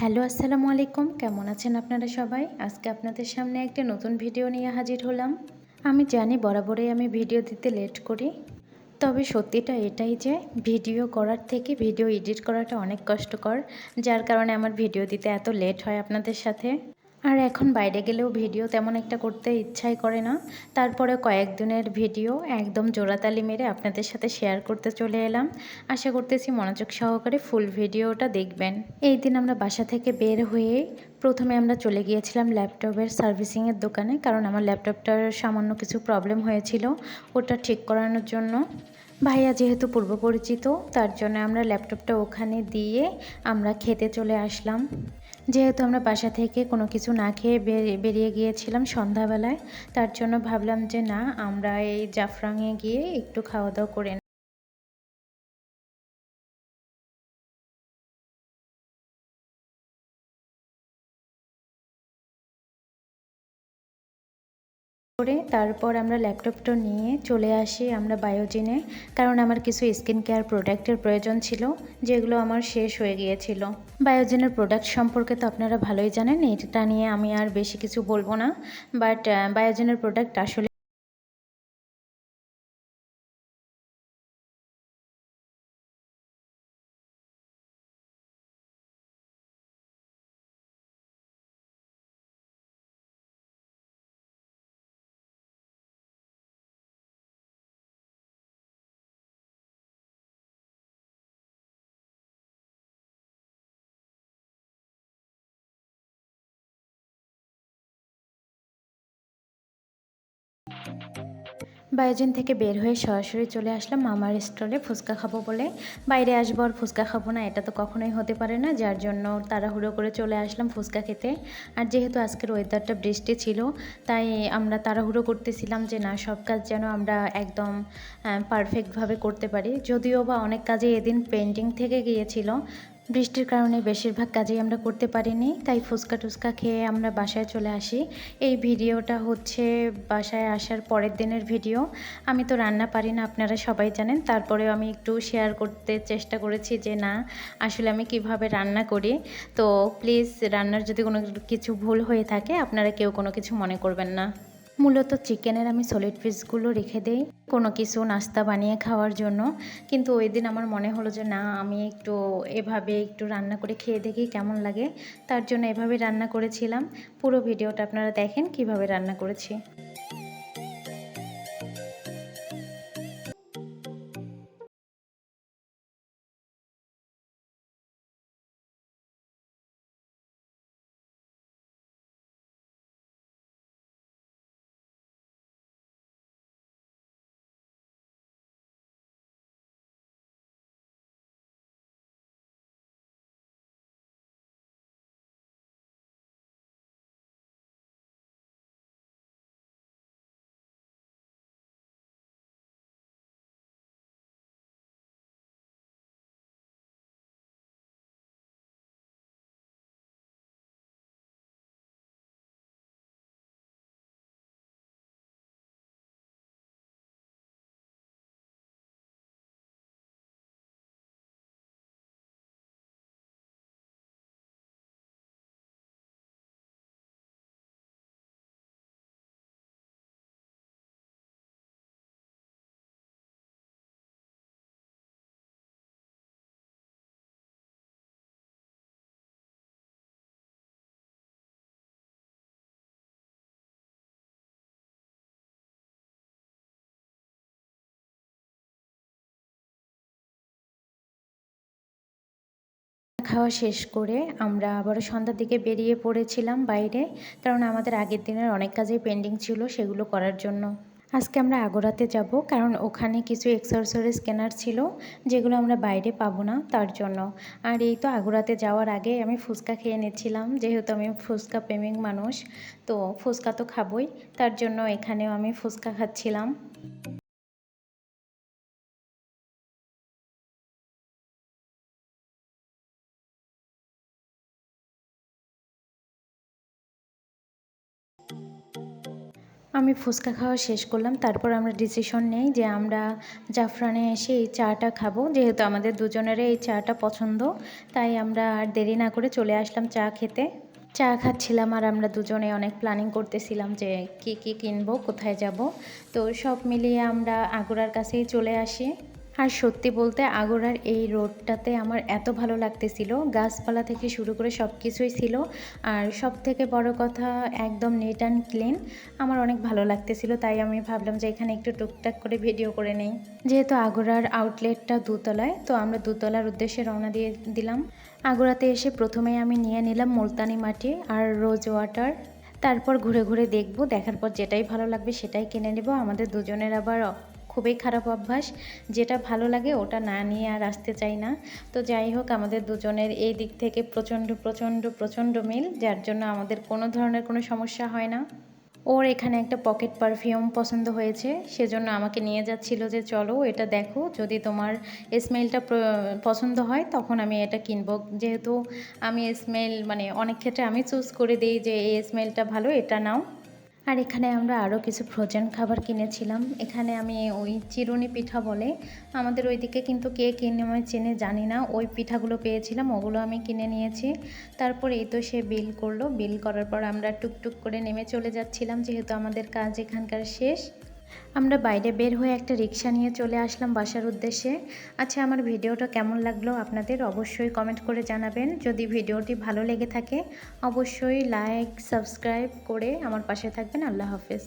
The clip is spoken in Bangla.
হ্যালো, আসসালামু আলাইকুম। কেমন আছেন আপনারা সবাই? আজকে আপনাদের সামনে একটা নতুন ভিডিও নিয়ে হাজির হলাম। আমি জানি বরাবরই আমি ভিডিও দিতে লেট করি। তবে সত্যিটা এটাই যে, ভিডিও করার থেকে ভিডিও এডিট করাটা অনেক কষ্টকর। যার কারণে আমার ভিডিও দিতে এত লেট হয় আপনাদের সাথে। আর এখন বাইরে গেলেও ভিডিও তেমন একটা করতে ইচ্ছাই করে না। তারপরে কয়েকদিনের ভিডিও একদম জোড়াতালি মেরে আপনাদের সাথে শেয়ার করতে চলে এলাম। আশা করতেছি মনোযোগ সহকারে ফুল ভিডিওটা দেখবেন। এই দিন আমরা বাসা থেকে বের হয়ে প্রথমে আমরা চলে গিয়েছিলাম ল্যাপটপের সার্ভিসিংয়ের দোকানে, কারণ আমার ল্যাপটপটার সামান্য কিছু প্রবলেম হয়েছিল, ওটা ঠিক করানোর জন্য। ভাইয়া যেহেতু পূর্ব পরিচিত, তার জন্য আমরা ল্যাপটপটা ওখানে দিয়ে আমরা খেতে চলে আসলাম। যেহেতু আমরা বাসা থেকে কোনো কিছু না খেয়ে বেরিয়ে গিয়েছিলাম সন্ধ্যাবেলায়, তার জন্য ভাবলাম যে না, আমরা এই জাফরাঙে গিয়ে একটু খাওয়া দাওয়া করে করে তারপর আমরা ল্যাপটপটা নিয়ে চলে আসি আমরা বায়োজিনে। কারণ আমার কিছু স্কিন কেয়ার প্রোডাক্টের প্রয়োজন ছিল, যেগুলো আমার শেষ হয়ে গিয়েছিল। বায়োজিনের প্রোডাক্ট সম্পর্কে তো আপনারা ভালোই জানেন, এটা নিয়ে আমি আর বেশি কিছু বলব না। বাট বায়োজিনের প্রোডাক্ট আসলে বায়োজেন থেকে বের হয়ে সরাসরি চলে আসলাম মামার স্টলে ফুচকা খাব বলে। বাইরে আসব আর ফুচকা খাব না, এটা তো কখনোই হতে পারে না, যার জন্য তাড়াহুড়ো করে চলে আসলাম ফুচকা খেতে। আর যেহেতু আজকের ওয়েদারটা বৃষ্টি ছিল, তাই আমরা তাড়াহুড়ো করতেছিলাম যে না, সব কাজ যেন আমরা একদম পারফেক্টভাবে করতে পারি। যদিও বা অনেক কাজে এদিন পেন্টিং থেকে গিয়েছিল বৃষ্টির কারণে বেশিরভাগ কাজই আমরা করতে পারিনি, তাই ফুচকা টুচকা খেয়ে আমরা বাসায় চলে আসি। এই ভিডিওটা হচ্ছে বাসায় আসার পরের দিনের ভিডিও। আমি তো রান্না পারি না, আপনারা সবাই জানেন। তারপরেও আমি একটু শেয়ার করতে চেষ্টা করেছি যে না, আসলে আমি কীভাবে রান্না করি। তো প্লিজ রান্নার যদি কোনো কিছু ভুল হয়ে থাকে, আপনারা কেউ কোনো কিছু মনে করবেন না। মূলত চিকেনের আমি সলিড পিসগুলো রেখে দেই। কোনো কিছু নাস্তা বানিয়ে খাওয়ার জন্য। কিন্তু ওই দিন আমার মনে হলো যে, না, আমি একটু এভাবে একটু রান্না করে খেয়ে দেখি কেমন লাগে। তার জন্য এভাবে রান্না করেছিলাম। পুরো ভিডিওটা আপনারা দেখেন কীভাবে রান্না করেছি। খাওয়া শেষ করে আমরা আবারও সন্ধ্যার দিকে বেরিয়ে পড়েছিলাম বাইরে, কারণ আমাদের আগের দিনের অনেক কাজেই পেন্ডিং ছিল সেগুলো করার জন্য। আজকে আমরা আগোরাতে যাব, কারণ ওখানে কিছু এক্সেসরিজ কেনার ছিল, যেগুলো আমরা বাইরে পাবো না তার জন্য। আর এই তো আগোরাতে যাওয়ার আগে আমি ফুচকা খেয়ে নিচ্ছিলাম, যেহেতু আমি ফুচকা প্রেমিক মানুষ, তো ফুচকা তো খাবই, তার জন্য এখানেও আমি ফুচকা খাচ্ছিলাম। আমি ফুচকা খাওয়া শেষ করলাম। তারপর আমরা ডিসিশন নেই যে আমরা জাফরানে এসে এই চাটা খাব। যেহেতু আমাদের দুজনেরই এই চাটা পছন্দ, তাই আমরা আর দেরি না করে চলে আসলাম চা খেতে। চা খাচ্ছিলাম আর আমরা দুজনে অনেক প্ল্যানিং করতেছিলাম যে কি কি কিনবো, কোথায় যাব। তো সব মিলিয়ে আমরা আগুরার কাছেই চলে আসি। আর সত্যি বলতে আগোড়ার এই রোডটাতে আমার এত ভালো লাগতেছিল। গাছপালা থেকে শুরু করে সব কিছুই ছিল। আর সব থেকে বড় কথা, একদম নেট অ্যান্ড ক্লিন আমার অনেক ভালো লাগতেছিল, তাই আমি ভাবলাম যে এখানে একটু টুকটাক করে ভিডিও করে নেই। যেহেতু আগোড়ার আউটলেটটা দুতলায়, তো আমরা দুতলার উদ্দেশ্যে রওনা দিয়ে দিলাম। আগোড়াতে এসে প্রথমেই আমি নিয়ে নিলাম মুলতানি মাটি আর রোজ ওয়াটার তারপর ঘুরে ঘুরে দেখব, দেখার পর যেটাই ভালো লাগবে সেটাই কিনে নেব। আমাদের দুজনের আবার খুবই খারাপ অভ্যাস। যেটা ভালো লাগে ওটা না নিয়ে আর আসতে চাই না। তো যাই হোক, আমাদের দুজনের এই দিক থেকে প্রচণ্ড প্রচণ্ড প্রচণ্ড মিল, যার জন্য আমাদের কোনো ধরনের কোনো সমস্যা হয় না। ওর এখানে একটা পকেট পারফিউম পছন্দ হয়েছে, সেজন্য আমাকে নিয়ে যাচ্ছিল যে, চলো এটা দেখো, যদি তোমার স্মেলটা পছন্দ হয়, তখন আমি এটা কিনবো। যেহেতু আমি স্মেল মানে অনেক ক্ষেত্রে আমি চুজ করে দিই যে, এই স্মেলটা ভালো, এটা নাও। আর এখানে আমরা আরও কিছু ফ্রোজেন খাবার কিনেছিলাম। এখানে আমি ওই চিরুনি পিঠা বলে, আমাদের ওইদিকে কিন্তু কে কিনে আমি চেনে জানি না, ওই পিঠাগুলো পেয়েছিলাম, ওগুলো আমি কিনে নিয়েছি। তারপর এই তো সে বিল করল। বিল করার পর আমরা টুকটুক করে নেমে চলে যাচ্ছিলাম, যেহেতু আমাদের কাজ এখানকার শেষ। আমরা বাইরে বের হয়ে একটা রিক্সা নিয়ে চলে আসলাম বাসার উদ্দেশ্যে। আচ্ছা আমার ভিডিওটা কেমন লাগল আপনাদের অবশ্যই কমেন্ট করে জানাবেন। যদি ভিডিওটি ভালো লেগে থাকে, অবশ্যই লাইক সাবস্ক্রাইব করে আমার পাশে থাকবেন। আল্লাহ হাফেজ।